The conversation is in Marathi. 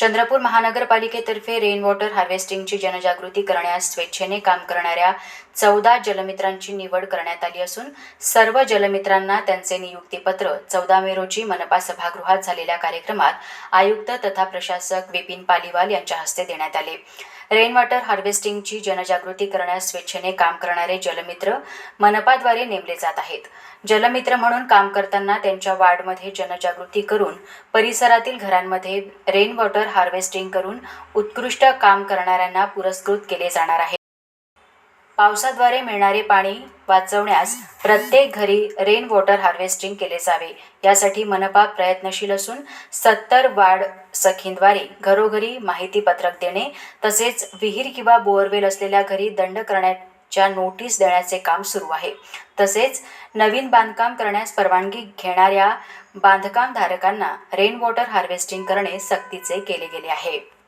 चंद्रपूर महानगरपालिकेतर्फे रेन वॉटर हार्वेस्टिंगची जनजागृती करण्यास स्वेच्छेने काम करणाऱ्या चौदा जलमित्रांची निवड करण्यात आली असून सर्व जलमित्रांना त्यांचे नियुक्तीपत्र चौदा मे रोजी मनपा सभागृहात झालेल्या कार्यक्रमात आयुक्त तथा प्रशासक विपिन पालिवाल यांच्या हस्ते देण्यात आले. रेन वॉटर हार्वेस्टिंगची जनजागृती करण्यास स्वेच्छेने काम करणारे जलमित्र मनपाद्वारे नेमले जात आहेत. जलमित्र म्हणून काम करताना त्यांच्या वार्डमध्ये जनजागृती करून परिसरातील घरांमध्ये रेन वॉटर हार्वेस्टिंग करून उत्कृष्ट काम करणाऱ्यांना पुरस्कृत केले जाणार आहे. पावसाद्वारे मिळणारे पाणी वाचवण्यास प्रत्येक घरी रेन वॉटर हार्वेस्टिंग केले जावे. यासाठी मनपा प्रयत्नशील असून सत्तर वार्ड सखींद्वारे घरोघरी माहिती पत्रक देणे तसेच विहीर किंवा बोअरवेल असलेल्या घरी दंड च्या नोटीस देण्याचे काम सुरू आहे. तसेच नवीन बांधकाम करण्यास परवानगी घेणाऱ्या बांधकामधारकांना रेन वॉटर हार्वेस्टिंग करणे सक्तीचे केले गेले आहे.